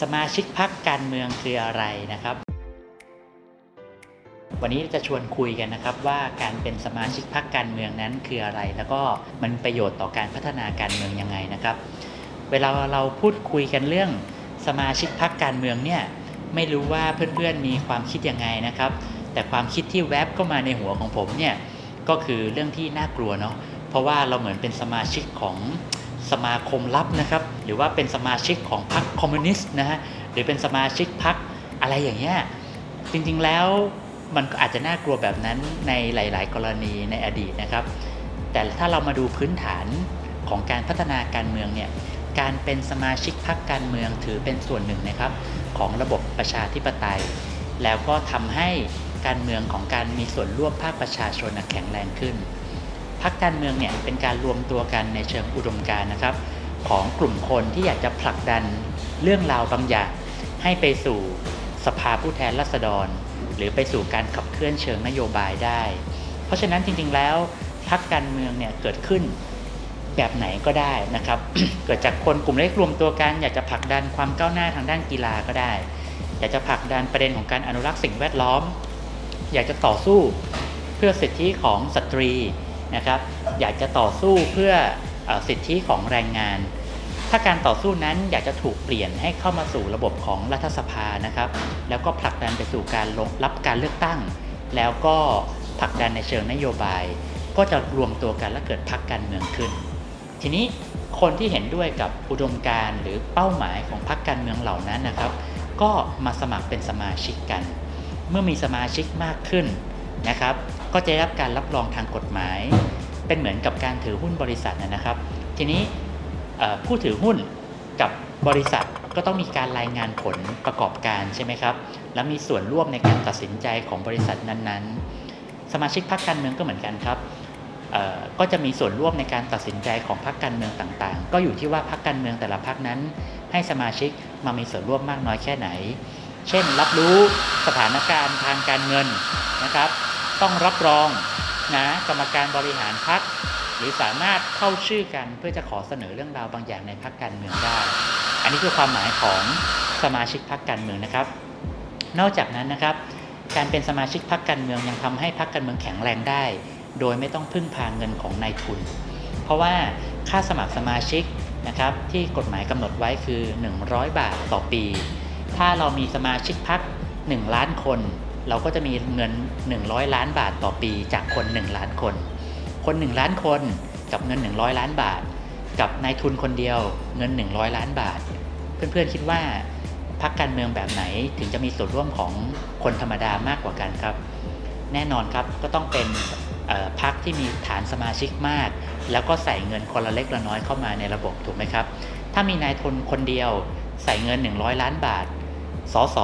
สมาชิกพักการเมืองคืออะไรนะครับ วันนี้จะชวนคุยกันนะครับว่าการเป็นสมาชิกพักการเมืองนั้นคืออะไร แล้วก็มันประโยชน์ต่อการพัฒนาการเมืองยังไงนะครับ เวลาเราพูดคุยกันเรื่องสมาชิกพักการเมืองเนี่ยไม่รู้ว่าเพื่อนๆมีความคิดยังไงนะครับ แต่ความคิดที่แวบเข้ามาในหัวของผมเนี่ยก็คือเรื่องที่น่ากลัวเนาะเพราะว่าเราเหมือนเป็นสมาชิกของ สมาคมลับนะครับ หรือว่าเป็นสมาชิกของพรรคคอมมิวนิสต์นะฮะหรือเป็นสมาชิกพรรคอะไรอย่างเงี้ยจริงๆแล้วมันก็อาจจะน่ากลัวแบบนั้นในหลาย ๆ กรณีในอดีตนะครับ แต่ถ้าเรามาดูพื้นฐานของการพัฒนาการเมืองเนี่ยการเป็นสมาชิกพรรคการเมืองถือเป็นส่วนหนึ่งนะครับ ของระบบประชาธิปไตย แล้วก็ทำให้การเมืองของการมีส่วนร่วมภาคประชาชนแข็งแรงขึ้น พรรคการเมืองเนี่ยเป็นการรวมตัวกันในเชิงอุดมการนะครับ ของกลุ่มคนที่อยากจะผลักดันเรื่องราวบางอย่างให้ไปสู่สภาผู้แทนราษฎร หรือไปสู่การขับเคลื่อนเชิงนโยบายได้ เพราะฉะนั้นจริงๆแล้วพรรคการเมืองเนี่ยเกิดขึ้นแบบไหนก็ได้นะครับ เกิดจากคนกลุ่มเล็กรวมตัวกัน อยากจะผลักดันความก้าวหน้าทางด้านกีฬาก็ได้ อยากจะผลักดันประเด็นของการอนุรักษ์สิ่งแวดล้อม อยากจะต่อสู้เพื่อสิทธิของสตรี นะครับ อยากจะต่อสู้เพื่ออสิทธิของแรงงาน ถ้าการต่อสู้นั้นอยากจะถูกเปลี่ยนให้เข้ามาสู่ระบบของรัฐสภานะครับ แล้วก็ผลักดันไปสู่การรับการเลือกตั้ง แล้วก็ผลักดันในเชิงนโยบาย ก็จะรวมตัวกันและเกิดพรรคการเมืองขึ้น ทีนี้คนที่เห็นด้วยกับอุดมการณ์หรือเป้าหมายของพรรคการเมืองเหล่านั้นนะครับ ก็มาสมัครเป็นสมาชิกกัน เมื่อมีสมาชิกมากขึ้น นะครับ ก็จะได้รับการรับรองทางกฎหมาย เป็นเหมือนกับการถือหุ้นบริษัทนะครับ ทีนี้ผู้ถือหุ้นกับบริษัทก็ต้องมีการรายงานผลประกอบการใช่ไหมครับ และมีส่วนร่วมในการตัดสินใจของบริษัทนั้นๆ สมาชิกพรรคการเมืองก็เหมือนกันครับก็จะมีส่วนร่วมในการตัดสินใจของพรรคการเมืองต่างๆ ก็อยู่ที่ว่าพรรคการเมืองแต่ละพรรคนั้น ให้สมาชิกมามีส่วนร่วมมากน้อยแค่ไหน เช่น รับรู้สถานการณ์ทางการเงินนะครับ ต้องรับรองนะกรรมการบริหารพรรคหรือสามารถเข้าชื่อกันเพื่อจะขอเสนอเรื่องราวบางอย่างในพรรคการเมืองได้ อันนี้คือความหมายของสมาชิกพรรคการเมืองนะครับ นอกจากนั้นนะครับ การเป็นสมาชิกพรรคการเมืองยังทำให้พรรคการเมืองแข็งแรงได้ โดยไม่ต้องพึ่งพาเงินของนายทุน เพราะว่าค่าสมัครสมาชิกนะครับที่กฎหมายกำหนดไว้คือ 100 บาทต่อปี ถ้าเรามีสมาชิกพรรค1ล้านคน เราก็จะมีเงิน 100 ล้านบาทต่อปีจากคน 1 ล้านคน คน 1 ล้านคนกับเงิน 100 ล้านบาท กับนายทุนคนเดียวเงิน 100 ล้านบาท เพื่อนๆคิดว่าพรรคการเมืองแบบไหนถึงจะมีส่วนร่วมของคนธรรมดามากกว่ากันครับ แน่นอนครับก็ต้องเป็นพรรคที่มีฐานสมาชิกมาก แล้วก็ใส่เงินคนละเล็กละน้อยเข้ามาในระบบถูกไหมครับ ถ้ามีนายทุนคนเดียวใส่เงิน 100 ล้านบาท สส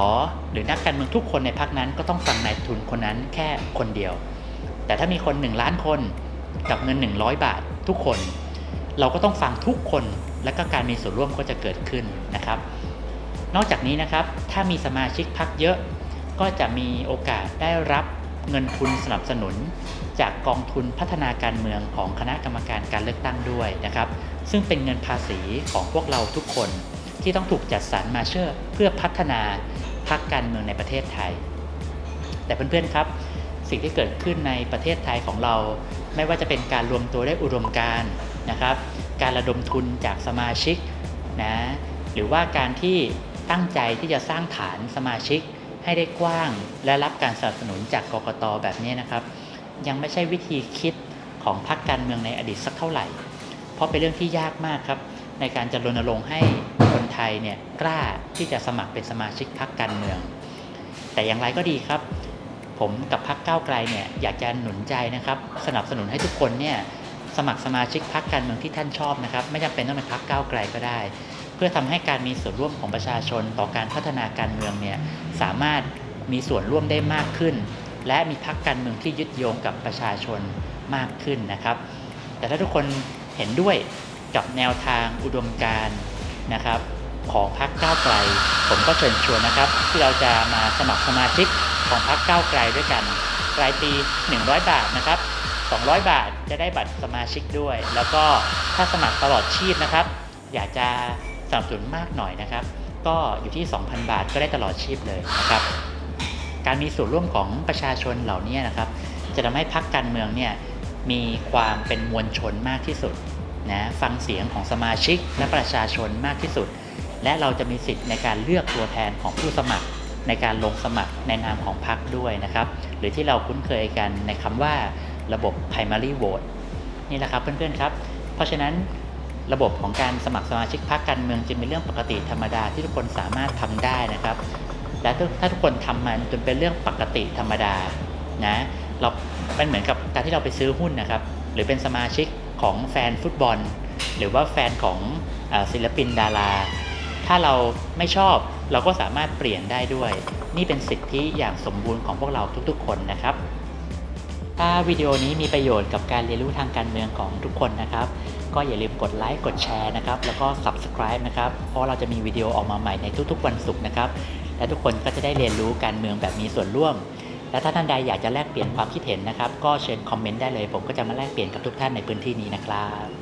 หรือนักการเมืองทุกคนในพรรคนั้นก็ต้องฟังนายทุนคนนั้นแค่คนเดียว แต่ถ้ามีคน 1 ล้านคนกับเงิน 100 บาททุกคน เราก็ต้องฟังทุกคนและก็การมีส่วนร่วมก็จะเกิดขึ้นนะครับ นอกจากนี้นะครับถ้ามีสมาชิกพรรคเยอะ ก็จะมีโอกาสได้รับเงินทุนสนับสนุน จากกองทุนพัฒนาการเมืองของคณะกรรมการการเลือกตั้งด้วยนะครับ ซึ่งเป็นเงินภาษีของพวกเราทุกคน ที่ต้องถูกจัดสรรมาเชื่อเพื่อพัฒนาพรรคการเมืองในประเทศไทย แต่เพื่อนๆครับ สิ่งที่เกิดขึ้นในประเทศไทยของเรา ไม่ว่าจะเป็นการรวมตัวได้อุดมการนะครับ การระดมทุนจากสมาชิกนะหรือว่าการที่ตั้งใจที่จะสร้างฐานสมาชิกให้ได้กว้าง และรับการสนับสนุนจากกกตแบบนี้นะครับ ยังไม่ใช่วิธีคิดของพรรคการเมืองในอดีตสักเท่าไหร่ เพราะเป็นเรื่องที่ยากมากครับ ในการจะรณรงค์ให้ ไทยเนี่ยกล้าที่จะสมัครเป็นสมาชิกพรรคการเมือง แต่อย่างไรก็ดีครับ ผมกับพรรคก้าวไกลเนี่ยอยากจะหนุนใจนะครับ สนับสนุนให้ทุกคนเนี่ยสมัครสมาชิกพรรคการเมืองที่ท่านชอบนะครับ ไม่จำเป็นต้องเป็นพรรคก้าวไกลก็ได้ เพื่อทำให้การมีส่วนร่วมของประชาชนต่อการพัฒนาการเมืองเนี่ยสามารถมีส่วนร่วมได้มากขึ้น และมีพรรคการเมืองที่ยึดโยงกับประชาชนมากขึ้นนะครับ แต่ถ้าทุกคนเห็นด้วยกับแนวทางอุดมการนะครับ ของพรรคก้าวไกล ผมก็เชิญชวนนะครับ ที่เราจะมาสมัครสมาชิกของพรรคก้าวไกลด้วยกันรายปี 100 บาทนะครับ 200 บาทจะได้บัตรสมาชิกด้วย แล้วก็ถ้าสมัครตลอดชีพนะครับ อยากจะสนับสนุนมากหน่อยนะครับ ก็อยู่ที่ 2,000 บาทก็ได้ตลอดชีพเลยนะครับ การมีส่วนร่วมของประชาชนเหล่านี้นะครับ จะทำให้พรรคการเมืองเนี่ยมีความเป็นมวลชนมากที่สุดนะฟังเสียงของสมาชิกและประชาชนมากที่สุด และเราจะมีสิทธิ์ในการเลือกตัวแทนของผู้สมัคร ในการลงสมัครในนามของพรรคด้วยนะครับ หรือที่เราคุ้นเคยกันในคำว่าระบบ primary vote นี่แหละครับเพื่อนๆครับ เพราะฉะนั้นระบบของการสมัครสมาชิกพรรคการเมืองจึงเป็นเรื่องปกติธรรมดาที่ทุกคนสามารถทำได้นะครับ และถ้าทุกคนทำมันจนเป็นเรื่องปกติธรรมดานะเราเป็นเหมือนกับการที่เราไปซื้อหุ้นนะครับ หรือเป็นสมาชิกของแฟนฟุตบอล หรือว่าแฟนของศิลปินดารา ถ้าเราไม่ชอบเราก็สามารถเปลี่ยนได้ด้วย นี่เป็นสิทธิอย่างสมบูรณ์ของพวกเราทุกๆ คนนะครับ ถ้าวิดีโอนี้มีประโยชน์กับการเรียนรู้ทางการเมืองของทุกคนนะครับ ก็อย่าลืมกดไลค์กดแชร์นะครับ แล้วก็ subscribe นะครับ เพราะเราจะมีวิดีโอออกมาใหม่ในทุกๆ วันศุกร์นะครับ และทุกคนก็จะได้เรียนรู้การเมืองแบบมีส่วนร่วม และถ้าท่านใดอยากจะแลกเปลี่ยนความคิดเห็นนะครับ ก็เชิญคอมเมนต์ได้เลย ผมก็จะมาแลกเปลี่ยนกับทุกท่านในพื้นที่นี้นะครับ